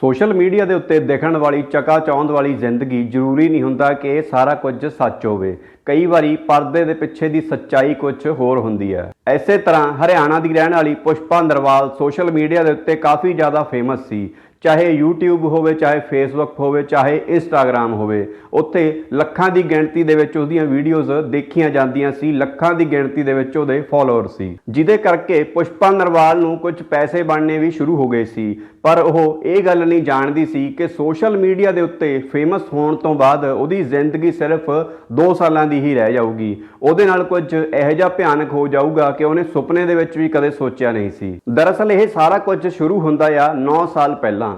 Social media ਦੇ ਉੱਤੇ ਦਿਖਣ ਵਾਲੀ, ਚਕਾ ਚਕਾਚੌਂਧ ਵਾਲੀ ਜ਼ਿੰਦਗੀ ਜ਼ਰੂਰੀ ਨਹੀਂ ਹੁੰਦਾ ਕਿ ਇਹ ਸਾਰਾ ਕੁਝ ਸੱਚ ਹੋਵੇ। ਕਈ ਵਾਰੀ ਪਰਦੇ ਦੇ ਪਿੱਛੇ ਦੀ ਸੱਚਾਈ ਕੁਝ ਹੋਰ ਹੁੰਦੀ ਹੈ। ਐਸੇ ਤਰ੍ਹਾਂ ਹਰਿਆਣਾ ਦੀ ਰਹਿਣ ਵਾਲੀ ਪੁਸ਼ਪਾ ਨਰਵਾਲ ਸੋਸ਼ਲ ਮੀਡੀਆ ਦੇ ਉੱਤੇ ਕਾਫੀ ਜ਼ਿਆਦਾ ਫੇਮਸ ਸੀ। ਚਾਹੇ YouTube ਹੋਵੇ, ਚਾਹੇ Facebook ਹੋਵੇ, ਚਾਹੇ Instagram ਹੋਵੇ, ਉੱਥੇ ਲੱਖਾਂ ਦੀ ਗਿਣਤੀ ਦੇ ਵਿੱਚ ਉਹਦੀਆਂ ਵੀਡੀਓਜ਼ ਦੇਖੀਆਂ ਜਾਂਦੀਆਂ ਸੀ, ਲੱਖਾਂ ਦੀ ਗਿਣਤੀ ਦੇ ਵਿੱਚ ਉਹਦੇ ਫਾਲੋਅਰ ਸੀ। ਜਿਹਦੇ ਕਰਕੇ ਪੁਸ਼ਪਾ ਨਰਵਾਲ ਨੂੰ ਕੁਝ ਪੈਸੇ ਬਣਨੇ ਵੀ ਸ਼ੁਰੂ ਹੋ ਗਏ ਸੀ। ਪਰ ਉਹ ਇਹ ਗੱਲ ਨਹੀਂ ਜਾਣਦੀ ਸੀ ਕਿ ਸੋਸ਼ਲ ਮੀਡੀਆ ਦੇ ਉੱਤੇ ਫੇਮਸ ਹੋਣ ਤੋਂ ਬਾਅਦ ਉਹਦੀ ਜ਼ਿੰਦਗੀ ਸਿਰਫ 2 ਸਾਲਾਂ ਦੀ ਹੀ ਰਹਿ ਜਾਊਗੀ। ਉਹਦੇ ਨਾਲ ਕੁਝ ਇਹੋ ਜਿਹਾ ਭਿਆਨਕ ਹੋ ਜਾਊਗਾ ਕਿ ਉਹਨੇ ਸੁਪਨੇ ਦੇ ਵਿੱਚ ਵੀ ਕਦੇ ਸੋਚਿਆ ਨਹੀਂ ਸੀ। ਦਰਅਸਲ ਇਹ ਸਾਰਾ ਕੁਝ ਸ਼ੁਰੂ ਹੁੰਦਾ ਆ 9 ਸਾਲ ਪਹਿਲਾਂ।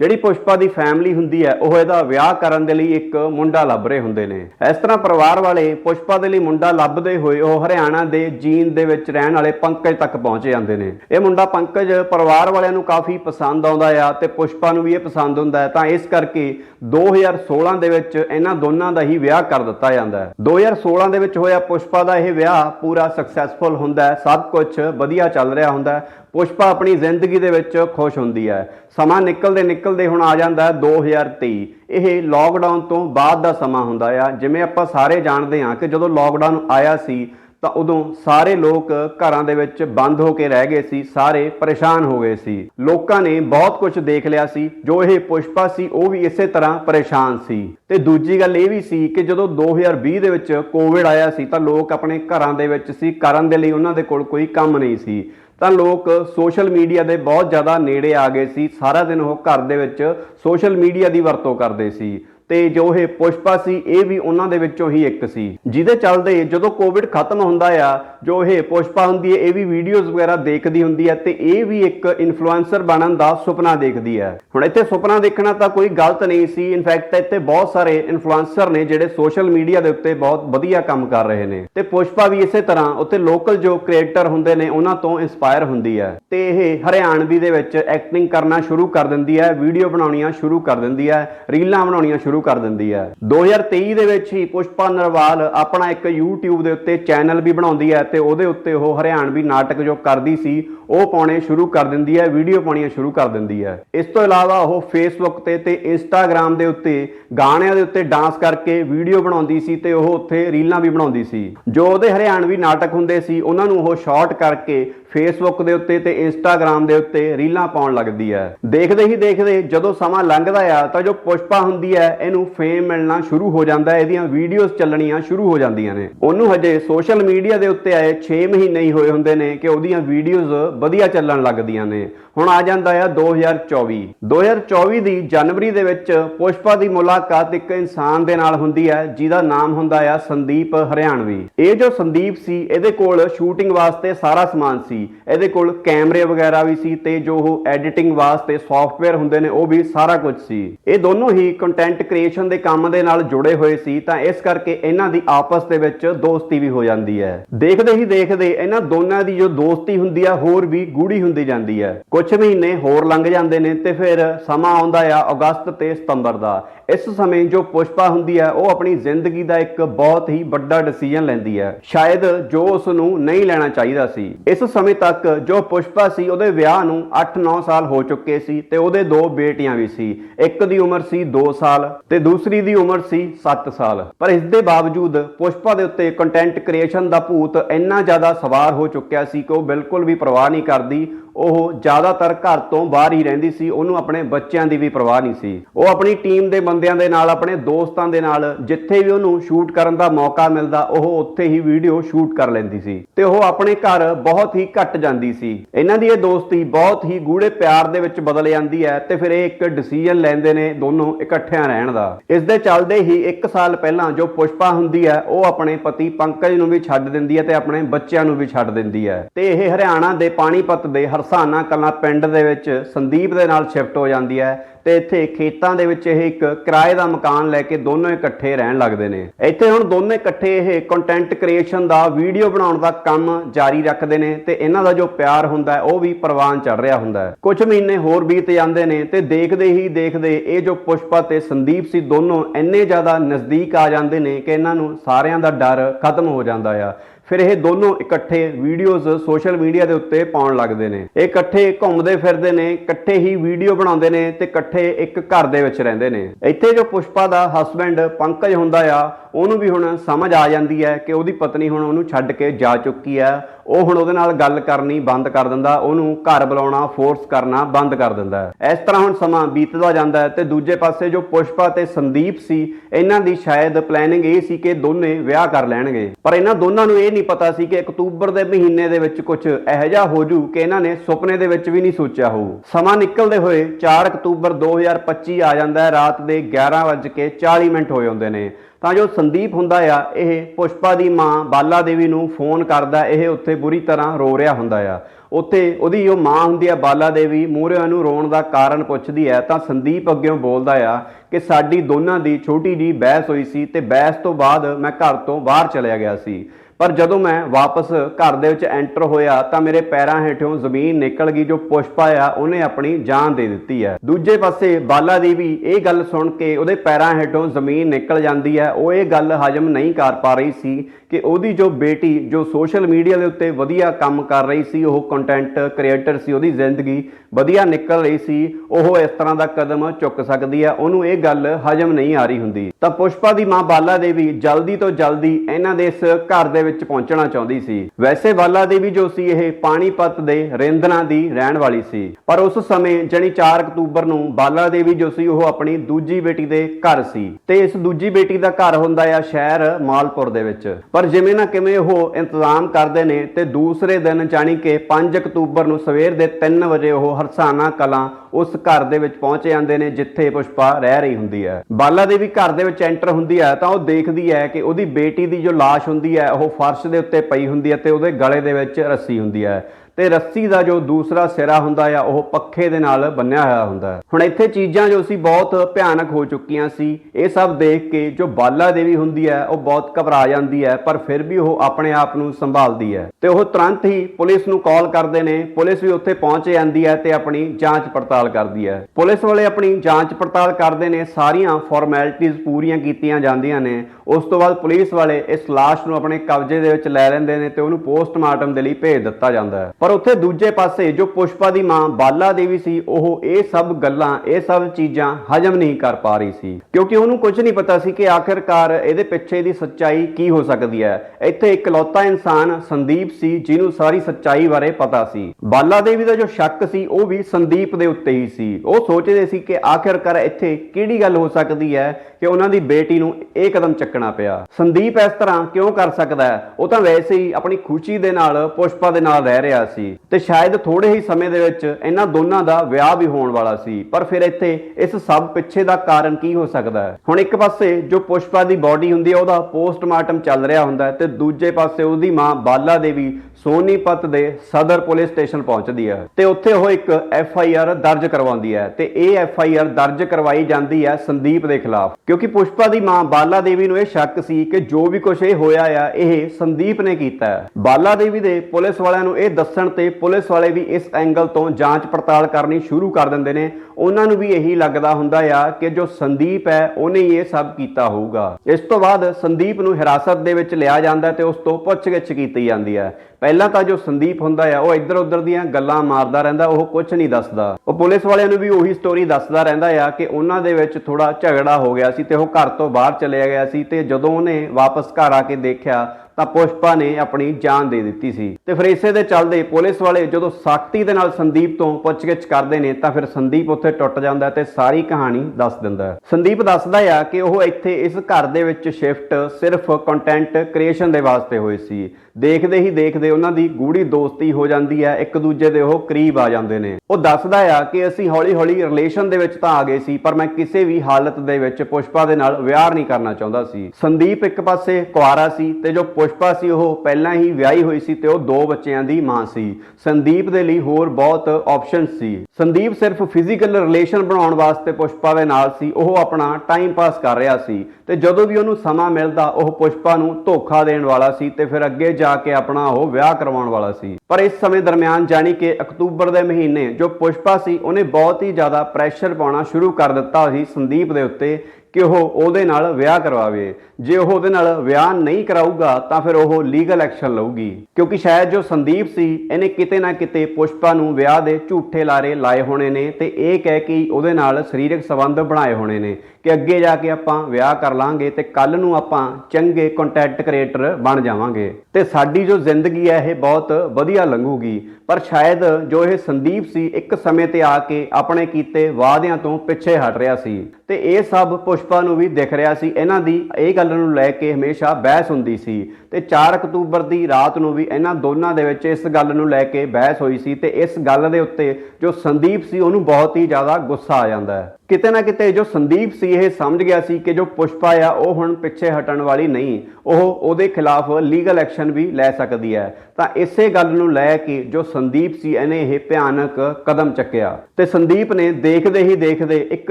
ਜਿਹੜੀ ਪੁਸ਼ਪਾ ਦੀ ਫੈਮਿਲੀ ਹੁੰਦੀ ਹੈ, ਉਹ ਇਹਦਾ ਵਿਆਹ ਕਰਨ ਦੇ ਲਈ ਇੱਕ ਮੁੰਡਾ ਲੱਭ ਰਹੇ ਹੁੰਦੇ ਨੇ। ਇਸ ਤਰ੍ਹਾਂ ਪਰਿਵਾਰ ਵਾਲੇ ਪੁਸ਼ਪਾ ਦੇ ਲਈ ਮੁੰਡਾ ਲੱਭਦੇ ਹੋਏ ਉਹ ਹਰਿਆਣਾ ਦੇ ਜੀਨ ਦੇ ਵਿੱਚ ਰਹਿਣ ਵਾਲੇ ਪੰਕਜ ਤੱਕ ਪਹੁੰਚ ਜਾਂਦੇ ਨੇ। ਇਹ ਮੁੰਡਾ ਪੰਕਜ ਪਰਿਵਾਰ ਵਾਲਿਆਂ ਨੂੰ ਕਾਫੀ ਪਸੰਦ ਆਉਂਦਾ ਆ ਤੇ ਪੁਸ਼ਪਾ ਨੂੰ ਵੀ ਇਹ ਪਸੰਦ ਹੁੰਦਾ ਹੈ। ਤਾਂ ਇਸ ਕਰਕੇ 2016 ਦੇ ਵਿੱਚ ਇਹਨਾਂ ਦੋਨਾਂ ਦਾ ਹੀ ਵਿਆਹ ਕਰ ਦਿੱਤਾ ਜਾਂਦਾ ਹੈ। 2016 ਦੇ ਵਿੱਚ ਹੋਇਆ ਪੁਸ਼ਪਾ ਦਾ ਇਹ ਵਿਆਹ ਪੂਰਾ ਸਕਸੈਸਫੁਲ ਹੁੰਦਾ ਹੈ। ਸਭ ਕੁਝ ਵਧੀਆ ਚੱਲ ਰਿਹਾ ਹੁੰਦਾ ਪੁਸ਼ਪਾ ਆਪਣੀ ਜ਼ਿੰਦਗੀ ਦੇ ਵਿੱਚ ਖੁਸ਼ ਹੁੰਦੀ ਹੈ। ਸਮਾਂ ਨਿਕਲਦੇ ਨਿਕਲਦੇ ਹੁਣ ਆ ਜਾਂਦਾ ਹੈ 2023 ਇਹ ਲੋਕਡਾਊਨ ਤੋਂ ਬਾਅਦ ਦਾ ਸਮਾਂ ਹੁੰਦਾ ਆ। ਜਿਵੇਂ ਆਪਾਂ ਸਾਰੇ ਜਾਣਦੇ ਹਾਂ ਕਿ ਜਦੋਂ ਲੋਕਡਾਊਨ ਆਇਆ ਸੀ, ਤਾਂ ਉਦੋਂ ਸਾਰੇ ਲੋਕ ਘਰਾਂ ਦੇ ਵਿੱਚ ਬੰਦ ਹੋ ਕੇ ਰਹਿ ਗਏ ਸੀ, ਸਾਰੇ ਪਰੇਸ਼ਾਨ ਹੋ ਗਏ ਸੀ। ਲੋਕਾਂ ਨੇ ਬਹੁਤ ਕੁਝ ਦੇਖ ਲਿਆ ਸੀ। ਜੋ ਇਹ ਪੁਸ਼ਪਾ ਸੀ, ਉਹ ਵੀ ਇਸੇ ਤਰ੍ਹਾਂ ਪਰੇਸ਼ਾਨ ਸੀ। ਤੇ ਦੂਜੀ ਗੱਲ ਇਹ ਵੀ ਸੀ ਕਿ ਜਦੋਂ 2020 ਦੇ ਵਿੱਚ ਕੋਵਿਡ ਆਇਆ ਸੀ, ਤਾਂ ਲੋਕ ਆਪਣੇ ਘਰਾਂ ਦੇ ਵਿੱਚ ਸੀ। ਕਰਨ ਦੇ ਲਈ ਉਹਨਾਂ ਦੇ ਕੋਲ ਕੋਈ ਕੰਮ ਨਹੀਂ ਸੀ। ਤਾਂ ਲੋਕ ਸੋਸ਼ਲ ਮੀਡੀਆ ਦੇ ਬਹੁਤ ਜ਼ਿਆਦਾ ਨੇੜੇ ਆ ਗਏ ਸੀ। ਸਾਰਾ ਦਿਨ ਉਹ ਘਰ ਦੇ ਵਿੱਚ ਸੋਸ਼ਲ ਮੀਡੀਆ ਦੀ ਵਰਤੋਂ ਕਰਦੇ ਸੀ। ਤੇ ਜੋ ਇਹ ਪੁਸ਼ਪਾ ਸੀ, ਇਹ ਵੀ ਉਹਨਾਂ ਦੇ ਵਿੱਚੋਂ ਹੀ ਇੱਕ ਸੀ। ਜਿਹਦੇ ਚੱਲਦੇ ਜਦੋਂ ਕੋਵਿਡ ਖਤਮ ਹੁੰਦਾ ਆ, ਜੋ ਇਹ ਪੁਸ਼ਪਾ ਹੁੰਦੀ ਹੈ, ਇਹ ਵੀ ਵੀਡੀਓਜ਼ ਵਗੈਰਾ ਦੇਖਦੀ ਹੁੰਦੀ ਹੈ ਤੇ ਇਹ ਵੀ ਇੱਕ ਇਨਫਲੂਐਂਸਰ ਬਣਨ ਦਾ ਸੁਪਨਾ ਦੇਖਦੀ ਹੈ। ਹੁਣ ਇੱਥੇ ਸੁਪਨਾ ਦੇਖਣਾ ਤਾਂ ਕੋਈ ਗਲਤ ਨਹੀਂ ਸੀ। ਇਨਫੈਕਟ ਇੱਥੇ ਬਹੁਤ ਸਾਰੇ ਇਨਫਲੂਐਂਸਰ ਨੇ ਜਿਹੜੇ ਸੋਸ਼ਲ ਮੀਡੀਆ ਦੇ ਉੱਤੇ ਬਹੁਤ ਵਧੀਆ ਕੰਮ ਕਰ ਰਹੇ ਨੇ। ਤੇ ਪੁਸ਼ਪਾ ਵੀ ਇਸੇ ਤਰ੍ਹਾਂ, ਉੱਥੇ ਲੋਕਲ ਜੋ ਕ੍ਰੀਏਟਰ ਹੁੰਦੇ ਨੇ, ਉਹਨਾਂ ਤੋਂ ਇਨਸਪਾਇਰ ਹੁੰਦੀ ਹੈ। ਤੇ ਇਹ ਹਰਿਆਣਵੀ ਦੇ ਵਿੱਚ ਐਕਟਿੰਗ ਕਰਨਾ ਸ਼ੁਰੂ ਕਰ ਦਿੰਦੀ ਹੈ ਵੀਡੀਓ ਬਣਾਉਣੀਆਂ ਸ਼ੁਰੂ ਕਰ ਦਿੰਦੀ ਹੈ, ਰੀਲਾਂ ਬਣਾਉਣੀਆਂ ਸ਼ੁਰੂ ਕਰ ਦਿੰਦੀ ਹੈ। 2023 ਦੇ ਵਿੱਚ ਹੀ ਪੁਸ਼ਪਾ ਨਰਵਾਲ ਆਪਣਾ ਇੱਕ YouTube ਦੇ ਉੱਤੇ ਚੈਨਲ ਵੀ ਬਣਾਉਂਦੀ ਹੈ ਤੇ ਉਹਦੇ ਉੱਤੇ ਉਹ ਹਰਿਆਣਵੀ ਨਾਟਕ ਜੋ ਕਰਦੀ ਸੀ, ਉਹ ਪਾਉਣੇ ਸ਼ੁਰੂ ਕਰ ਦਿੰਦੀ ਹੈ, ਵੀਡੀਓ ਪਾਉਣੀਆਂ ਸ਼ੁਰੂ ਕਰ ਦਿੰਦੀ ਹੈ। ਇਸ ਤੋਂ ਇਲਾਵਾ ਉਹ Facebook ਤੇ ਤੇ Instagram ਦੇ ਉੱਤੇ ਗਾਣਿਆਂ ਦੇ ਉੱਤੇ ਡਾਂਸ ਕਰਕੇ ਵੀਡੀਓ ਬਣਾਉਂਦੀ ਸੀ ਤੇ ਉਹ ਉੱਥੇ ਰੀਲਾਂ ਵੀ ਬਣਾਉਂਦੀ ਸੀ। ਜੋ ਉਹਦੇ ਹਰਿਆਣਵੀ ਨਾਟਕ ਹੁੰਦੇ ਸੀ, ਉਹਨਾਂ ਨੂੰ ਉਹ ਸ਼ਾਰਟ ਕਰਕੇ ਫੇਸਬੁੱਕ ਦੇ ਉੱਤੇ ਤੇ ਇੰਸਟਾਗ੍ਰam ਦੇ ਉੱਤੇ ਰੀਲਾਂ ਪਾਉਣ ਲੱਗਦੀ ਹੈ। ਦੇਖਦੇ ਹੀ ਦੇਖਦੇ ਜਦੋਂ ਸਮਾਂ ਲੰਘਦਾ ਆ ਤਾਂ ਜੋ ਪੁਸ਼ਪਾ ਹੁੰਦੀ ਹੈ, ਇਹਨੂੰ ਫੇਮ ਮਿਲਣਾ ਸ਼ੁਰੂ ਹੋ ਜਾਂਦਾ ਹੈ, ਇਹਦੀਆਂ ਵੀਡੀਓਜ਼ ਚੱਲਣੀਆਂ ਸ਼ੁਰੂ ਹੋ ਜਾਂਦੀਆਂ ਨੇ। ਉਹਨੂੰ ਹਜੇ ਸੋਸ਼ਲ ਮੀਡੀਆ ਦੇ ਉੱਤੇ ਆਏ 6 ਮਹੀਨੇ ਹੀ ਹੋਏ ਹੁੰਦੇ ਨੇ ਕਿ ਉਹਦੀਆਂ ਵੀਡੀਓਜ਼ ਵਧੀਆ ਚੱਲਣ ਲੱਗਦੀਆਂ ਨੇ। ਹੁਣ ਆ ਜਾਂਦਾ ਆ 2024 2024 ਦੀ ਜਨਵਰੀ ਦੇ ਵਿੱਚ ਪੁਸ਼ਪਾ ਦੀ ਮੁਲਾਕਾਤ ਇੱਕ ਇਨਸਾਨ ਦੇ ਨਾਲ ਹੁੰਦੀ ਹੈ, ਜਿਹਦਾ ਨਾਮ ਹੁੰਦਾ ਆ ਸੰਦੀਪ ਹਰਿਆਣਵੀ। ਇਹ ਜੋ ਸੰਦੀਪ ਸੀ, ਇਹਦੇ ਕੋਲ ਸ਼ੂਟਿੰਗ ਵਾਸਤੇ ਸਾਰਾ ਸਮਾਨ ਸੀ। ਇਹਦੇ ਕੋਲ ਕੈਮਰੇ ਵਗੈਰਾ ਵੀ ਸੀ ਤੇ ਜੋ ਉਹ ਐਡੀਟਿੰਗ ਵਾਸਤੇ ਸੌਫਟਵੇਅਰ ਹੁੰਦੇ ਨੇ, ਉਹ ਵੀ ਸਾਰਾ ਕੁਝ ਸੀ। ਇਹ ਦੋਨੋਂ ਹੀ ਕੰਟੈਂਟ ਕ੍ਰੀਏਸ਼ਨ ਦੇ ਕੰਮ ਦੇ ਨਾਲ ਜੁੜੇ ਹੋਏ ਸੀ, ਤਾਂ ਇਸ ਕਰਕੇ ਇਹਨਾਂ ਦੀ ਆਪਸ ਦੇ ਵਿੱਚ ਦੋਸਤੀ ਵੀ ਹੋ ਜਾਂਦੀ ਹੈ। ਦੇਖਦੇ ਹੀ ਦੇਖਦੇ ਇਹਨਾਂ ਦੋਨਾਂ ਦੀ ਜੋ ਦੋਸਤੀ ਹੁੰਦੀ ਆ, ਹੋਰ ਵੀ ਗੂੜੀ ਹੁੰਦੀ ਜਾਂਦੀ ਹੈ। ਕੁਝ ਮਹੀਨੇ ਹੋਰ ਲੰਘ ਜਾਂਦੇ ਨੇ ਤੇ ਫਿਰ ਸਮਾਂ ਆਉਂਦਾ ਆ ਅਗਸਤ ਤੇ ਸਤੰਬਰ ਦਾ। ਇਸ ਸਮੇਂ ਜੋ ਪੁਸ਼ਪਾ ਹੁੰਦੀ ਹੈ ਉਹ ਆਪਣੀ ਜ਼ਿੰਦਗੀ ਦਾ ਇੱਕ ਬਹੁਤ ਹੀ ਵੱਡਾ ਡਿਸੀਜਨ ਲੈਂਦੀ ਹੈ। ਸ਼ਾਇਦ ਜੋ ਉਸ ਨੂੰ ਨਹੀਂ ਲੈਣਾ ਚਾਹੀਦਾ ਸੀ। ਇਸ ਸਮੇਂ ਤੱਕ ਜੋ ਪੁਸ਼ਪਾ ਸੀ ਉਹਦੇ ਵਿਆਹ ਨੂੰ 8-9 ਸਾਲ ਹੋ ਚੁੱਕੇ ਸੀ ਤੇ ਉਹਦੇ ਦੋ ਬੇਟੀਆਂ ਵੀ ਸੀ। ਇੱਕ ਦੀ ਉਮਰ ਸੀ 2 ਸਾਲ ਤੇ ਦੂਸਰੀ ਦੀ ਉਮਰ ਸੀ 7 ਸਾਲ। ਪਰ ਇਸ ਦੇ ਬਾਵਜੂਦ ਪੁਸ਼ਪਾ ਦੇ ਉੱਤੇ ਕੰਟੈਂਟ ਕ੍ਰੀਏਸ਼ਨ ਦਾ ਭੂਤ ਇੰਨਾ ਜ਼ਿਆਦਾ ਸਵਾਰ ਹੋ ਚੁੱਕਿਆ ਸੀ ਕਿ ਉਹ ਬਿਲਕੁਲ ਵੀ ਪਰਵਾਹ ਨਹੀਂ ਕਰਦੀ। ਉਹ ਜ਼ਿਆਦਾਤਰ ਘਰ ਤੋਂ ਬਾਹਰ ਹੀ ਰਹਿੰਦੀ ਸੀ, ਉਹਨੂੰ ਆਪਣੇ ਬੱਚਿਆਂ ਦੀ ਵੀ ਪਰਵਾਹ ਨਹੀਂ ਸੀ। ਉਹ ਆਪਣੀ ਟੀਮ ਦੇ ਬੰਦਿਆਂ ਦੇ ਨਾਲ, ਆਪਣੇ ਦੋਸਤਾਂ ਦੇ ਨਾਲ, ਜਿੱਥੇ ਵੀ ਉਹਨੂੰ ਸ਼ੂਟ ਕਰਨ ਦਾ ਮੌਕਾ ਮਿਲਦਾ, ਉਹ ਉੱਥੇ ਹੀ ਵੀਡੀਓ ਸ਼ੂਟ ਕਰ ਲੈਂਦੀ ਸੀ। ਤੇ ਉਹ ਆਪਣੇ ਘਰ ਬਹੁਤ ਹੀ ਘੱਟ ਜਾਂਦੀ ਸੀ। ਇਹਨਾਂ ਦੀ ਇਹ ਦੋਸਤੀ ਬਹੁਤ ਹੀ ਗੂੜੇ ਪਿਆਰ ਦੇ ਵਿੱਚ ਬਦਲ ਜਾਂਦੀ ਹੈ ਤੇ ਫਿਰ ਇਹ ਇੱਕ ਡਿਸੀਜਨ ਲੈਂਦੇ ਨੇ ਦੋਨੋਂ ਇਕੱਠਿਆਂ ਰਹਿਣ ਦਾ। ਇਸ ਦੇ ਚੱਲਦੇ ਹੀ 1 ਸਾਲ ਪਹਿਲਾਂ ਜੋ ਪੁਸ਼ਪਾ ਹੁੰਦੀ ਹੈ, ਉਹ ਆਪਣੇ ਪਤੀ ਪੰਕਜ ਨੂੰ ਵੀ ਛੱਡ ਦਿੰਦੀ ਹੈ ਤੇ ਆਪਣੇ ਬੱਚਿਆਂ ਨੂੰ ਵੀ ਛੱਡ ਦਿੰਦੀ ਹੈ। ਤੇ ਇਹ ਹਰਿਆਣਾ ਦੇ ਪਾਣੀਪਤ ਦੇ ਹਰ ਹਰਸਾਨਾ ਕਲਾਂ ਪਿੰਡ ਦੇ ਵਿੱਚ ਸੰਦੀਪ ਦੇ ਨਾਲ ਸ਼ਿਫਟ ਹੋ ਜਾਂਦੀ ਹੈ ਤੇ ਇੱਥੇ ਖੇਤਾਂ ਦੇ ਵਿੱਚ ਇਹ ਇੱਕ ਕਿਰਾਏ ਦਾ ਮਕਾਨ ਲੈ ਕੇ ਦੋਨੋਂ ਇਕੱਠੇ ਰਹਿਣ ਲੱਗਦੇ ਨੇ। ਇੱਥੇ ਹੁਣ ਦੋਨੇ ਇਕੱਠੇ ਇਹ ਕੰਟੈਂਟ ਕ੍ਰੀਏਸ਼ਨ ਦਾ ਵੀਡੀਓ ਬਣਾਉਣ ਦਾ ਕੰਮ ਜਾਰੀ ਰੱਖਦੇ ਨੇ ਤੇ ਇਹਨਾਂ ਦਾ ਜੋ ਪਿਆਰ ਹੁੰਦਾ ਉਹ ਵੀ ਪ੍ਰਵਾਨ ਚੜ ਰਿਹਾ ਹੁੰਦਾ ਹੈ। ਕੁਝ ਮਹੀਨੇ ਹੋਰ ਬੀਤ ਜਾਂਦੇ ਨੇ ਤੇ ਦੇਖਦੇ ਹੀ ਦੇਖਦੇ ਇਹ ਜੋ ਪੁਸ਼ਪਾ ਤੇ ਸੰਦੀਪ ਸੀ ਦੋਨੋਂ ਇੰਨੇ ਜ਼ਿਆਦਾ ਨਜ਼ਦੀਕ ਆ ਜਾਂਦੇ ਨੇ ਕਿ ਇਹਨਾਂ ਨੂੰ ਸਾਰਿਆਂ ਦਾ ਡਰ ਖਤਮ ਹੋ ਜਾਂਦਾ ਆ। ਫਿਰ ਇਹ ਦੋਨੋਂ ਇਕੱਠੇ ਵੀਡੀਓਜ਼ ਸੋਸ਼ਲ ਮੀਡੀਆ ਦੇ ਉੱਤੇ ਪਾਉਣ ਲੱਗਦੇ ਨੇ। ਇਹ ਇਕੱਠੇ ਘੁੰਮਦੇ ਫਿਰਦੇ ਨੇ, ਇਕੱਠੇ ਹੀ ਵੀਡੀਓ ਬਣਾਉਂਦੇ ਨੇ ਤੇ ਇਕੱਠੇ ਇੱਕ ਘਰ ਦੇ ਵਿੱਚ ਰਹਿੰਦੇ ਨੇ। ਇੱਥੇ ਜੋ ਪੁਸ਼ਪਾ ਦਾ ਹਸਬੰਡ ਪੰਕਜ ਹੁੰਦਾ ਆ, ਉਹਨੂੰ ਵੀ ਹੁਣ ਸਮਝ ਆ ਜਾਂਦੀ ਹੈ ਕਿ ਉਹਦੀ ਪਤਨੀ ਹੁਣ ਉਹਨੂੰ ਛੱਡ ਕੇ ਜਾ ਚੁੱਕੀ ਹੈ ਉਹ ਹੁਣ ਉਹਦੇ ਨਾਲ ਗੱਲ ਕਰਨੀ ਬੰਦ ਕਰ ਦਿੰਦਾ, ਉਹਨੂੰ ਘਰ ਬੁਲਾਉਣਾ ਫੋਰਸ ਕਰਨਾ ਬੰਦ ਕਰ ਦਿੰਦਾ ਹੈ। ਇਸ ਤਰ੍ਹਾਂ ਹੁਣ ਸਮਾਂ ਬੀਤਦਾ ਜਾਂਦਾ ਹੈ ਤੇ ਦੂਜੇ ਪਾਸੇ ਜੋ ਪੁਸ਼ਪਾ ਤੇ ਸੰਦੀਪ ਸੀ, ਇਹਨਾਂ ਦੀ ਸ਼ਾਇਦ ਪਲੈਨਿੰਗ ਇਹ ਸੀ ਕਿ ਦੋਨੇ ਵਿਆਹ ਕਰ ਲੈਣਗੇ। ਪਰ ਇਹਨਾਂ ਦੋਨਾਂ ਨੂੰ ਇਹ ਨਹੀਂ ਪਤਾ ਸੀ ਕਿ ਅਕਤੂਬਰ ਦੇ ਮਹੀਨੇ ਦੇ ਵਿੱਚ ਕੁਝ ਇਹੋ ਜਿਹਾ ਹੋ ਜੂ ਕਿ ਇਹਨਾਂ ਨੇ ਸੁਪਨੇ ਦੇ ਵਿੱਚ ਵੀ ਨਹੀਂ ਸੋਚਿਆ ਹੋਊ। ਸਮਾਂ ਨਿਕਲਦੇ ਹੋਏ 4 ਅਕਤੂਬਰ 2025 ਆ ਜਾਂਦਾ ਹੈ, ਰਾਤ ਦੇ 11:40 ਮਿੰਟ ਹੋਏ ਹੁੰਦੇ ਨੇ। ਤਾਂ ਜੋ ਸੰਦੀਪ ਹੁੰਦਾ ਆ, ਇਹ ਪੁਸ਼ਪਾ ਦੀ ਮਾਂ ਬਾਲਾ ਦੇਵੀ ਨੂੰ ਫੋਨ ਕਰਦਾ, ਇਹ ਉੱਥੇ ਬੁਰੀ ਤਰ੍ਹਾਂ ਰੋ ਰਿਹਾ ਹੁੰਦਾ ਆ। ਉੱਥੇ ਉਹਦੀ ਉਹ ਮਾਂ ਹੁੰਦੀ ਆ, ਬਾਲਾ ਦੇਵੀ, ਮੂਹਰਿਆਂ ਨੂੰ ਰੋਣ ਦਾ ਕਾਰਨ ਪੁੱਛਦੀ ਹੈ ਤਾਂ ਸੰਦੀਪ ਅੱਗੇੋਂ ਬੋਲਦਾ ਆ ਕਿ ਸਾਡੀ ਦੋਨਾਂ ਦੀ ਛੋਟੀ ਜੀ ਬਹਿਸ ਹੋਈ ਸੀ ਤੇ ਬਹਿਸ ਤੋਂ ਬਾਅਦ ਮੈਂ ਘਰ ਤੋਂ ਬਾਹਰ ਚਲਿਆ ਗਿਆ ਸੀ। ਪਰ ਜਦੋਂ ਮੈਂ ਵਾਪਸ ਘਰ ਦੇ ਵਿੱਚ ਐਂਟਰ ਹੋਇਆ ਤਾਂ ਮੇਰੇ ਪੈਰਾਂ ਹੇਠੋਂ ਜ਼ਮੀਨ ਨਿਕਲ ਗਈ ਜੋ ਪੁਸ਼ਪਾ ਆ, ਉਹਨੇ ਆਪਣੀ ਜਾਨ ਦੇ ਦਿੱਤੀ ਹੈ। ਦੂਜੇ ਪਾਸੇ ਬਾਲਾ ਦੇਵੀ ਇਹ ਗੱਲ ਸੁਣ ਕੇ ਉਹਦੇ ਪੈਰਾਂ ਹੇਠੋਂ ਜ਼ਮੀਨ ਨਿਕਲ ਜਾਂਦੀ ਹੈ। ਉਹ ਇਹ ਗੱਲ ਹਜਮ ਨਹੀਂ ਕਰ ਪਾ ਰਹੀ ਸੀ ਕਿ ਉਹਦੀ ਜੋ ਬੇਟੀ, ਜੋ ਸੋਸ਼ਲ ਮੀਡੀਆ ਦੇ ਉੱਤੇ ਵਧੀਆ ਕੰਮ ਕਰ ਰਹੀ ਸੀ, ਉਹ ਕੰਟੈਂਟ ਕ੍ਰੀਏਟਰ ਸੀ, ਉਹਦੀ ਜ਼ਿੰਦਗੀ ਵਧੀਆ ਨਿਕਲ ਰਹੀ ਸੀ, ਉਹ ਇਸ ਤਰ੍ਹਾਂ ਦਾ ਕਦਮ ਚੁੱਕ ਸਕਦੀ ਹੈ, ਉਹਨੂੰ ਇਹ ਗੱਲ ਹਜਮ ਨਹੀਂ ਆ ਰਹੀ ਹੁੰਦੀ। ਤਾਂ ਪੁਸ਼ਪਾ ਦੀ ਮਾਂ ਬਾਲਾ ਦੇਵੀ ਜਲਦੀ ਤੋਂ ਜਲਦੀ ਇਹਨਾਂ ਦੇ ਇਸ ਘਰ ਦੇ ਵਿੱਚ ਪਹੁੰਚਣਾ ਚਾਹੁੰਦੀ ਸੀ। ਵੈਸੇ ਬਾਲਾ ਦੇਵੀ ਜੋ ਸੀ, ਇਹ ਪਾਣੀਪਤ ਦੇ ਰਿੰਦਨਾ ਦੀ ਰਹਿਣ ਵਾਲੀ ਸੀ। ਪਰ ਉਸ ਸਮੇਂ ਜਣੀ 4 ਅਕਤੂਬਰ ਨੂੰ ਬਾਲਾ ਦੇਵੀ ਜੋ ਸੀ, ਉਹ ਆਪਣੀ ਦੂਜੀ ਬੇਟੀ ਦੇ ਘਰ ਸੀ। ਤੇ ਇਸ ਦੂਜੀ ਬੇਟੀ ਦਾ ਘਰ ਹੁੰਦਾ ਆ ਸ਼ਹਿਰ ਮਾਲਪੁਰ ਦੇ ਵਿੱਚ। ਪਰ ਜਿਵੇਂ ਨਾ ਕਿਵੇਂ ਉਹ ਇੰਤਜ਼ਾਮ ਕਰਦੇ ਨੇ ਤੇ ਦੂਸਰੇ ਦਿਨ ਜਾਣੀ ਕਿ 5 ਅਕਤੂਬਰ ਨੂੰ ਸਵੇਰ ਦੇ 3 ਵਜੇ ਉਹ ਹਰਸਾਨਾ ਕਲਾਂ ਉਸ ਘਰ ਦੇ ਵਿੱਚ ਪਹੁੰਚ ਜਾਂਦੇ ਨੇ ਜਿੱਥੇ ਪੁਸ਼ਪਾ ਰਹਿ ਰਹੀ ਹੁੰਦੀ ਹੈ। ਬਾਲਾ ਦੇਵੀ ਘਰ ਦੇ ਵਿੱਚ ਐਂਟਰ ਹੁੰਦੀ ਹੈ ਤਾਂ ਉਹ ਦੇਖਦੀ ਹੈ ਕਿ ਉਹਦੀ ਬੇਟੀ ਦੀ ਜੋ ਲਾਸ਼ ਹੁੰਦੀ ਹੈ, ਉਹ ਫਰਸ਼ ਦੇ ਉੱਤੇ ਪਈ ਹੁੰਦੀ ਹੈ ਤੇ ਉਹਦੇ ਗਲੇ ਦੇ ਵਿੱਚ ਰੱਸੀ ਹੁੰਦੀ ਹੈ। ਤੇ ਰੱਸੀ ਦਾ ਜੋ ਦੂਸਰਾ ਸਿਰਾ ਹੁੰਦਾ ਆ, ਉਹ ਪੱਖੇ ਦੇ ਨਾਲ ਬੰਨਿਆ ਹੋਇਆ ਹੁੰਦਾ ਹੈ। ਹੁਣ ਇੱਥੇ ਚੀਜ਼ਾਂ ਜੋ ਸੀ, ਬਹੁਤ ਭਿਆਨਕ ਹੋ ਚੁੱਕੀਆਂ ਸੀ। ਇਹ ਸਭ ਦੇਖ ਕੇ ਜੋ ਬਾਲਾ ਦੇਵੀ ਹੁੰਦੀ ਹੈ, ਉਹ ਬਹੁਤ ਘਬਰਾ ਜਾਂਦੀ ਹੈ, ਪਰ ਫਿਰ ਵੀ ਉਹ ਆਪਣੇ ਆਪ ਨੂੰ ਸੰਭਾਲਦੀ ਹੈ। ਤੇ ਉਹ ਤੁਰੰਤ ਹੀ ਪੁਲਿਸ ਨੂੰ ਕਾਲ ਕਰਦੇ ਨੇ। ਪੁਲਿਸ ਵੀ ਉੱਥੇ ਪਹੁੰਚ ਜਾਂਦੀ ਹੈ ਤੇ ਆਪਣੀ ਜਾਂਚ ਪੜਤਾਲ ਕਰਦੀ ਹੈ। ਪੁਲਿਸ ਵਾਲੇ ਆਪਣੀ ਜਾਂਚ ਪੜਤਾਲ ਕਰਦੇ ਨੇ। ਸਾਰੀਆਂ ਫਾਰਮੈਲਿਟੀਆਂ ਪੂਰੀਆਂ ਕੀਤੀਆਂ ਜਾਂਦੀਆਂ ਨੇ। ਉਸ ਤੋਂ ਬਾਅਦ ਪੁਲਿਸ ਵਾਲੇ ਇਸ ਲਾਸ਼ ਨੂੰ ਆਪਣੇ ਕਬਜ਼ੇ ਦੇ ਵਿੱਚ ਲੈ ਲੈਂਦੇ ਨੇ ਤੇ ਉਹਨੂੰ ਪੋਸਟਮਾਰਟਮ ਦੇ ਲਈ ਭੇਜ ਦਿੱਤਾ ਜਾਂਦਾ ਹੈ। ਪਰ ਉੱਥੇ ਦੂਜੇ ਪਾਸੇ ਜੋ ਪੁਸ਼ਪਾ ਦੀ ਮਾਂ ਬਾਲਾ ਦੇਵੀ ਸੀ, ਉਹ ਇਹ ਸਭ ਗੱਲਾਂ, ਇਹ ਸਭ ਚੀਜ਼ਾਂ ਹਜਮ ਨਹੀਂ ਕਰ ਪਾ ਰਹੀ ਸੀ। ਕਿਉਂਕਿ ਉਹਨੂੰ ਕੁਝ ਨਹੀਂ ਪਤਾ ਸੀ ਕਿ ਆਖਿਰਕਾਰ ਇਹਦੇ ਪਿੱਛੇ ਦੀ ਸੱਚਾਈ ਕੀ ਹੋ ਸਕਦੀ ਹੈ। ਇੱਥੇ ਇਕਲੌਤਾ ਇਨਸਾਨ ਸੰਦੀਪ ਸੀ, ਜਿਹਨੂੰ ਸਾਰੀ ਸੱਚਾਈ ਬਾਰੇ ਪਤਾ ਸੀ। ਬਾਲਾ ਦੇਵੀ ਦਾ ਜੋ ਸ਼ੱਕ ਸੀ, ਉਹ ਵੀ ਸੰਦੀਪ ਦੇ ਉੱਤੇ ਹੀ ਸੀ। ਉਹ ਸੋਚਦੇ ਸੀ ਕਿ ਆਖਿਰਕਾਰ ਇੱਥੇ ਕਿਹੜੀ ਗੱਲ ਹੋ ਸਕਦੀ ਹੈ ਕਿ ਉਹਨਾਂ ਦੀ ਬੇਟੀ ਨੂੰ ਇਹ ਕਦਮ ਚੱਕਣਾ ਪਿਆ। ਸੰਦੀਪ ਇਸ ਤਰ੍ਹਾਂ ਕਿਉਂ ਕਰ ਸਕਦਾ ਹੈ? ਉਹ ਤਾਂ ਵੈਸੇ ਹੀ ਆਪਣੀ ਖੁਸ਼ੀ ਦੇ ਨਾਲ, ਪੁਸ਼ਪਾ ਦੇ ਨਾਲ ਰਹਿ ਰਿਹਾ ਸੀ ਤੇ ਸ਼ਾਇਦ ਥੋੜੇ ਹੀ ਸਮੇਂ ਦੇ ਵਿੱਚ ਇਹਨਾਂ ਦੋਨਾਂ ਦਾ ਵਿਆਹ ਵੀ ਹੋਣ ਵਾਲਾ ਸੀ। ਪਰ ਫਿਰ ਇੱਥੇ ਇਸ ਸਭ ਪਿੱਛੇ ਦਾ ਕਾਰਨ ਕੀ ਹੋ ਸਕਦਾ ਹੈ? ਹੁਣ ਇੱਕ ਪਾਸੇ ਜੋ ਪੁਸ਼ਪਾ ਦੀ ਬਾਡੀ ਹੁੰਦੀ ਹੈ, ਉਹਦਾ ਪੋਸਟਮਾਰਟਮ ਚੱਲ ਰਿਹਾ ਹੁੰਦਾ ਹੈ ਤੇ ਦੂਜੇ ਪਾਸੇ ਉਹਦੀ ਮਾਂ ਬਾਲਾ ਦੇਵੀ ਸੋਨੀਪਤ ਦੇ ਸਦਰ ਪੁਲਿਸ ਸਟੇਸ਼ਨ ਪਹੁੰਚਦੀ ਹੈ ਤੇ ਉੱਥੇ ਉਹ ਇੱਕ ਐਫ ਆਈ ਆਰ ਦਰਜ ਕਰਵਾਉਂਦੀ ਹੈ ਤੇ ਇਹ ਐਫ ਆਈ ਆਰ ਦਰਜ ਕਰਵਾਈ ਜਾਂਦੀ ਹੈ ਸੰਦੀਪ ਦੇ ਖਿਲਾਫ। ਕਿਉਂਕਿ ਪੁਸ਼ਪਾ ਦੀ ਮਾਂ ਬਾਲਾ ਦੇਵੀ ਨੂੰ ਇਹ ਸ਼ੱਕ ਸੀ ਕਿ ਜੋ ਵੀ ਕੁਝ ਇਹ ਹੋਇਆ ਆ, ਇਹ ਸੰਦੀਪ ਨੇ ਕੀਤਾ ਹੈ। ਬਾਲਾ ਦੇਵੀ ਦੇ ਪੁਲਿਸ ਵਾਲਿਆਂ ਨੂੰ ਇਹ ਦੱਸਣ ਤੇ ਪੁਲਿਸ ਵਾਲੇ ਵੀ ਇਸ ਐਂਗਲ ਤੋਂ ਜਾਂਚ ਪੜਤਾਲ ਕਰਨੀ ਸ਼ੁਰੂ ਕਰ ਦਿੰਦੇ ਨੇ। ਉਹਨਾਂ ਨੂੰ ਵੀ ਇਹੀ ਲੱਗਦਾ ਹੁੰਦਾ ਆ ਕਿ ਜੋ ਸੰਦੀਪ ਹੈ, ਉਹਨੇ ਹੀ ਇਹ ਸਭ ਕੀਤਾ ਹੋਊਗਾ। ਇਸ ਤੋਂ ਬਾਅਦ ਸੰਦੀਪ ਨੂੰ ਹਿਰਾਸਤ ਦੇ ਵਿੱਚ ਲਿਆ ਜਾਂਦਾ ਤੇ ਉਸ ਤੋਂ ਪੁੱਛਗਿੱਛ ਕੀਤੀ ਜਾਂਦੀ ਹੈ। ਪਹਿਲਾਂ ਤਾਂ ਜੋ ਸੰਦੀਪ ਹੁੰਦਾ ਆ, ਉਹ ਇੱਧਰ ਉੱਧਰ ਦੀਆਂ ਗੱਲਾਂ ਮਾਰਦਾ ਰਹਿੰਦਾ, ਉਹ ਕੁਝ ਨਹੀਂ ਦੱਸਦਾ। ਉਹ ਪੁਲਿਸ ਵਾਲਿਆਂ ਨੂੰ ਵੀ ਉਹੀ ਸਟੋਰੀ ਦੱਸਦਾ ਰਹਿੰਦਾ ਆ ਕਿ ਉਹਨਾਂ ਦੇ ਵਿੱਚ ਥੋੜਾ ਝਗੜਾ ਹੋ ਗਿਆ ਸੀ ਤੇ ਉਹ ਘਰ ਤੋਂ ਬਾਹਰ ਚਲਿਆ ਗਿਆ ਸੀ ਤੇ ਜਦੋਂ ਉਹਨੇ ਵਾਪਸ ਘਰ ਆ ਕੇ ਦੇਖਿਆ ਤਾਂ ਪੁਸ਼ਪਾ ਨੇ ਆਪਣੀ ਜਾਨ ਦੇ ਦਿੱਤੀ ਸੀ। ਤੇ ਫਿਰ ਇਸੇ ਦੇ ਚੱਲਦੇ ਪੁਲਿਸ ਵਾਲੇ ਜਦੋਂ ਸਖਤੀ ਦੇ ਨਾਲ ਸੰਦੀਪ ਤੋਂ ਪੁੱਛਗਿੱਛ ਕਰਦੇ ਨੇ, ਤਾਂ ਫਿਰ ਸੰਦੀਪ ਉੱਥੇ ਟੁੱਟ ਜਾਂਦਾ ਤੇ ਸਾਰੀ ਕਹਾਣੀ ਦੱਸ ਦਿੰਦਾ ਸੰਦੀਪ ਦੱਸਦਾ ਆ ਕਿ ਉਹ ਇੱਥੇ ਇਸ ਘਰ ਦੇ ਵਿੱਚ ਸ਼ਿਫਟ ਸਿਰਫ ਕੰਟੈਂਟ ਕ੍ਰੀਏਸ਼ਨ ਦੇ ਵਾਸਤੇ ਹੋਏ ਸੀ। ਦੇਖਦੇ ਹੀ ਦੇਖਦੇ ਉਹਨਾਂ ਦੀ ਗੂੜੀ ਦੋਸਤੀ ਹੋ ਜਾਂਦੀ ਹੈ, ਇੱਕ ਦੂਜੇ ਦੇ ਉਹ ਕਰੀਬ ਆ ਜਾਂਦੇ ਨੇ। ਉਹ ਦੱਸਦਾ ਆ ਕਿ ਅਸੀਂ ਹੌਲੀ-ਹੌਲੀ ਰਿਲੇਸ਼ਨ ਦੇ ਵਿੱਚ ਤਾਂ ਆ ਗਏ ਸੀ, ਪਰ ਮੈਂ ਕਿਸੇ ਵੀ ਹਾਲਤ ਦੇ ਵਿੱਚ ਪੁਸ਼ਪਾ ਦੇ ਨਾਲ ਵਿਆਹ ਨਹੀਂ ਕਰਨਾ ਚਾਹੁੰਦਾ ਸੀ। ਸੰਦੀਪ ਇੱਕ ਪਾਸੇ ਕੁਆਰਾ ਸੀ ਤੇ ਜੋ ਪੁਸ਼ਪਾ ਸੀ, ਉਹ ਪਹਿਲਾਂ ਹੀ ਵਿਆਹੀ ਹੋਈ ਸੀ ਤੇ ਉਹ ਦੋ ਬੱਚਿਆਂ ਦੀ ਮਾਂ ਸੀ। ਸੰਦੀਪ ਦੇ ਲਈ ਹੋਰ ਬਹੁਤ ਆਪਸ਼ਨਸ ਸੀ। ਸੰਦੀਪ ਸਿਰਫ ਫਿਜ਼ੀਕਲ ਰਿਲੇਸ਼ਨ ਬਣਾਉਣ ਵਾਸਤੇ ਪੁਸ਼ਪਾ ਦੇ ਨਾਲ ਸੀ, ਉਹ ਆਪਣਾ ਟਾਈਮ ਪਾਸ ਕਰ ਰਿਹਾ ਸੀ ਤੇ ਜਦੋਂ ਵੀ ਉਹਨੂੰ ਸਮਾਂ ਮਿਲਦਾ, ਉਹ ਪੁਸ਼ਪਾ ਨੂੰ ਧੋਖਾ ਦੇਣ ਵਾਲਾ ਸੀ ਤੇ ਫਿਰ ਅੱਗੇ ਜਾ ਕੇ ਆਪਣਾ ਉਹ ਵਿਆਹ ਕਰਵਾਉਣ ਵਾਲਾ ਸੀ। ਪਰ ਇਸ ਸਮੇਂ ਦਰਮਿਆਨ ਜਾਣੀ ਕਿ ਅਕਤੂਬਰ ਦੇ ਮਹੀਨੇ ਜੋ ਪੁਸ਼ਪਾ ਸੀ, ਉਹਨੇ ਬਹੁਤ ਹੀ ਜ਼ਿਆਦਾ ਪ੍ਰੈਸ਼ਰ ਪਾਉਣਾ ਸ਼ੁਰੂ ਕਰ ਦਿੱਤਾ ਸੀ ਸੰਦੀਪ ਦੇ ਉੱਤੇ ਕਿ ਉਹ ਉਹਦੇ ਨਾਲ ਵਿਆਹ ਕਰਵਾਵੇ। ਜੇ ਉਹ ਉਹਦੇ ਨਾਲ ਵਿਆਹ ਨਹੀਂ ਕਰਾਊਗਾ, ਤਾਂ ਫਿਰ ਉਹ ਲੀਗਲ ਐਕਸ਼ਨ ਲਊਗੀ। ਕਿਉਂਕਿ ਸ਼ਾਇਦ ਜੋ ਸੰਦੀਪ ਸੀ, ਇਹਨੇ ਕਿਤੇ ਨਾ ਕਿਤੇ ਪੁਸ਼ਪਾ ਨੂੰ ਵਿਆਹ ਦੇ ਝੂਠੇ ਲਾਰੇ ਲਾਏ ਹੋਣੇ ਨੇ ਤੇ ਇਹ ਕਹਿ ਕੇ ਉਹਦੇ ਨਾਲ ਸਰੀਰਕ ਸੰਬੰਧ ਬਣਾਏ ਹੋਣੇ ਨੇ ਕਿ ਅੱਗੇ ਜਾ ਕੇ ਆਪਾਂ ਵਿਆਹ ਕਰ ਲਾਂਗੇ ਤੇ ਕੱਲ ਨੂੰ ਆਪਾਂ ਚੰਗੇ ਕੰਟੈਂਟ ਕ੍ਰੀਏਟਰ ਬਣ ਜਾਵਾਂਗੇ। ਤੇ ਸਾਡੀ ਜੋ ਜ਼ਿੰਦਗੀ ਹੈ, ਇਹ ਬਹੁਤ ਵਧੀਆ ਲੰਘੂਗੀ। ਪਰ ਸ਼ਾਇਦ ਜੋ ਇਹ ਸੰਦੀਪ ਸੀ, ਇੱਕ ਸਮੇਂ ਤੇ ਆ ਕੇ ਆਪਣੇ ਕੀਤੇ ਵਾਅਦਿਆਂ ਤੋਂ ਪਿੱਛੇ ਹਟ ਰਿਹਾ ਸੀ। ਤੇ ਇਹ ਸਭ ਪੁਸ਼ਪਾ ਨੂੰ ਵੀ ਦਿਖ ਰਿਹਾ ਸੀ। ਇਹਨਾਂ ਦੀ ਇਹ ਗੱਲ ਨੂੰ ਲੈ ਕੇ ਹਮੇਸ਼ਾ ਬਹਿਸ ਹੁੰਦੀ ਸੀ। ਤੇ 4 ਅਕਤੂਬਰ ਦੀ ਰਾਤ ਨੂੰ ਵੀ ਇਹਨਾਂ ਦੋਨਾਂ ਦੇ ਵਿੱਚ ਇਸ ਗੱਲ ਨੂੰ ਲੈ ਕੇ ਬਹਿਸ ਹੋਈ ਸੀ। ਤੇ ਇਸ ਗੱਲ ਦੇ ਉੱਤੇ ਜੋ ਸੰਦੀਪ ਸੀ, ਉਹਨੂੰ ਬਹੁਤ ਹੀ ਜ਼ਿਆਦਾ ਗੁੱਸਾ ਆ ਜਾਂਦਾ ਹੈ। ਕਿਤੇ ਨਾ ਕਿਤੇ ਜੋ ਸੰਦੀਪ ਸੀ, ਇਹ ਸਮਝ ਗਿਆ ਸੀ ਕਿ ਜੋ ਪੁਸ਼ਪਾ ਆ, ਉਹ ਹੁਣ ਪਿੱਛੇ ਹਟਣ ਵਾਲੀ ਨਹੀਂ। ਉਹ ਉਹਦੇ ਖਿਲਾਫ ਲੀਗਲ ਐਕਸ਼ਨ ਵੀ ਲੈ ਸਕਦੀ ਹੈ। ਤਾਂ ਇਸੇ ਗੱਲ ਨੂੰ ਲੈ ਕੇ ਜੋ ਸੰਦੀਪ ਸੀ, ਇਹਨੇ ਇਹ ਭਿਆਨਕ ਕਦਮ ਚੱਕਿਆ। ਤੇ ਸੰਦੀਪ ਨੇ ਦੇਖਦੇ ਹੀ ਦੇਖਦੇ ਇੱਕ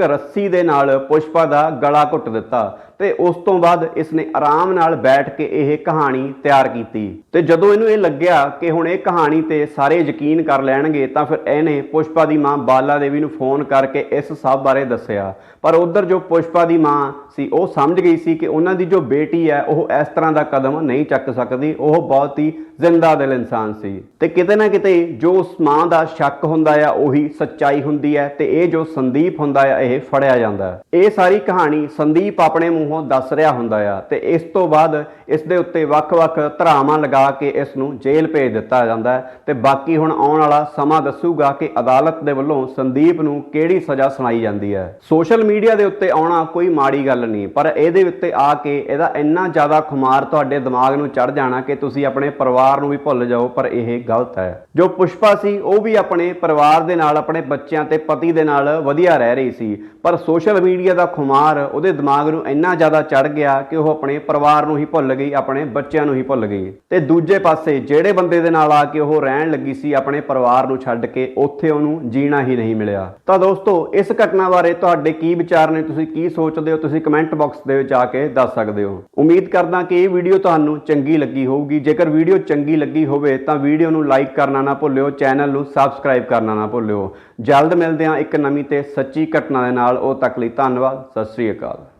ਰੱਸੀ ਦੇ ਨਾਲ ਪੁਸ਼ਪਾ ਦਾ ਗਲਾ ਘੁੱਟ ਦਿੱਤਾ। ਤੇ ਉਸ ਤੋਂ ਬਾਅਦ ਇਸ ਨੇ ਆਰਾਮ ਨਾਲ ਬੈਠ ਕੇ ਇਹ ਕਹਾਣੀ ਤਿਆਰ ਕੀਤੀ। ਤੇ ਜਦੋਂ ਇਹਨੂੰ ਇਹ ਲੱਗਿਆ ਕਿ ਹੁਣ ਇਹ ਕਹਾਣੀ ਤੇ ਸਾਰੇ ਯਕੀਨ ਕਰ ਲੈਣਗੇ, ਤਾਂ ਫਿਰ ਇਹਨੇ ਪੁਸ਼ਪਾ ਦੀ ਮਾਂ ਬਾਲਾ ਦੇਵੀ ਨੂੰ ਫੋਨ ਕਰਕੇ ਇਸ ਸਭ ਬਾਰੇ ਦੱਸਿਆ। ਪਰ ਉਧਰ ਜੋ ਪੁਸ਼ਪਾ ਦੀ ਮਾਂ ਸੀ, ਉਹ ਸਮਝ ਗਈ ਸੀ ਕਿ ਉਹਨਾਂ ਦੀ ਜੋ ਬੇਟੀ ਹੈ, ਉਹ ਇਸ ਤਰ੍ਹਾਂ ਦਾ ਕਦਮ ਨਹੀਂ ਚੱਕ ਸਕਦੀ। ਉਹ ਬਹੁਤ ਹੀ ਜ਼ਿੰਦਾ ਦਿਲ ਇਨਸਾਨ ਸੀ। ਤੇ ਕਿਤੇ ਨਾ ਕਿਤੇ ਜੋ ਉਸ ਮਾਂ ਦਾ ਸ਼ੱਕ ਹੁੰਦਾ ਆ, ਉਹੀ ਸੱਚਾਈ ਹੁੰਦੀ ਹੈ ਤੇ ਇਹ ਜੋ ਸੰਦੀਪ ਹੁੰਦਾ ਆ, ਇਹ ਫੜਿਆ ਜਾਂਦਾ। ਇਹ ਸਾਰੀ ਕਹਾਣੀ ਸੰਦੀਪ ਆਪਣੇ ਮੂੰਹ ਮੂੰਹੋਂ ਦੱਸ ਰਿਹਾ ਹੁੰਦਾ ਆ ਤੇ ਇਸ ਤੋਂ ਬਾਅਦ ਇਸ ਦੇ ਉੱਤੇ ਵੱਖ-ਵੱਖ ਧਰਾਵਾਂ ਲਗਾ ਕੇ ਇਸ ਨੂੰ ਜੇਲ੍ਹ ਭੇਜ ਦਿੱਤਾ ਜਾਂਦਾ ਹੈ ਤੇ ਬਾਕੀ ਹੁਣ ਆਉਣ ਵਾਲਾ ਸਮਾਂ ਦੱਸੂਗਾ ਕਿ ਅਦਾਲਤ ਦੇ ਵੱਲੋਂ ਸੰਦੀਪ ਨੂੰ ਕਿਹੜੀ ਸਜ਼ਾ ਸੁਣਾਈ ਜਾਂਦੀ ਹੈ। ਸੋਸ਼ਲ ਮੀਡੀਆ ਦੇ ਉੱਤੇ ਆਉਣਾ ਕੋਈ ਮਾੜੀ ਗੱਲ ਨਹੀਂ, ਪਰ ਇਹਦੇ ਉੱਤੇ ਆ ਕੇ ਇਹਦਾ ਇੰਨਾ ਜ਼ਿਆਦਾ ਖੁਮਾਰ ਤੁਹਾਡੇ ਦਿਮਾਗ ਨੂੰ ਚੜ ਜਾਣਾ ਕਿ ਤੁਸੀਂ ਆਪਣੇ ਪਰਿਵਾਰ ਨੂੰ ਵੀ ਭੁੱਲ ਜਾਓ, ਪਰ ਇਹ ਗਲਤ ਹੈ। ਜੋ ਪੁਸ਼ਪਾ ਸੀ, ਉਹ ਵੀ ਆਪਣੇ ਪਰਿਵਾਰ ਦੇ ਨਾਲ, ਆਪਣੇ ਬੱਚਿਆਂ ਤੇ ਪਤੀ ਦੇ ਨਾਲ ਵਧੀਆ ਰਹਿ ਰਹੀ ਸੀ, ਪਰ ਸੋਸ਼ਲ ਮੀਡੀਆ ਦਾ ਖੁਮਾਰ ਉਹਦੇ ਦਿਮਾਗ ਨੂੰ ਇੰਨਾ ਜ਼ਿਆਦਾ ਚੜ ਗਿਆ ਕਿ ਉਹ ਆਪਣੇ ਪਰਿਵਾਰ ਨੂੰ ਹੀ ਭੁੱਲ ਗਈ, ਆਪਣੇ ਬੱਚਿਆਂ ਨੂੰ ਹੀ ਭੁੱਲ ਗਈ। ਤੇ ਦੂਜੇ ਪਾਸੇ ਜਿਹੜੇ ਬੰਦੇ ਦੇ ਨਾਲ ਆ ਕੇ ਉਹ ਰਹਿਣ ਲੱਗੀ ਸੀ, ਆਪਣੇ ਪਰਿਵਾਰ ਨੂੰ ਛੱਡ ਕੇ, ਉੱਥੇ ਉਹਨੂੰ ਜੀਣਾ ਹੀ ਨਹੀਂ ਮਿਲਿਆ। ਤਾਂ ਦੋਸਤੋ, ਇਸ ਘਟਨਾ ਬਾਰੇ ਤੁਹਾਡੇ ਕੀ ਵਿਚਾਰ ਨੇ? ਤੁਸੀਂ ਕੀ ਸੋਚਦੇ ਹੋ? ਤੁਸੀਂ ਕਮੈਂਟ ਬਾਕਸ ਦੇ ਵਿੱਚ ਆ ਕੇ ਦੱਸ ਸਕਦੇ ਹੋ। ਉਮੀਦ ਕਰਦਾ ਕਿ ਇਹ ਵੀਡੀਓ ਤੁਹਾਨੂੰ ਚੰਗੀ ਲੱਗੀ ਹੋਊਗੀ। ਜੇਕਰ ਵੀਡੀਓ ਚੰਗੀ ਲੱਗੀ ਹੋਵੇ, ਤਾਂ ਵੀਡੀਓ ਨੂੰ ਲਾਈਕ ਕਰਨਾ ਨਾ ਭੁੱਲਿਓ ਚੈਨਲ ਨੂੰ ਸਬਸਕ੍ਰਾਈਬ ਕਰਨਾ ਨਾ ਭੁੱਲਿਓ। ਜਲਦ ਮਿਲਦੇ ਹਾਂ ਇੱਕ ਨਵੀਂ ਤੇ ਸੱਚੀ ਘਟਨਾ ਦੇ ਨਾਲ। ਉਹ ਤੱਕ ਲਈ ਧੰਨਵਾਦ। ਸਤਿ ਸ੍ਰੀ ਅਕਾਲ।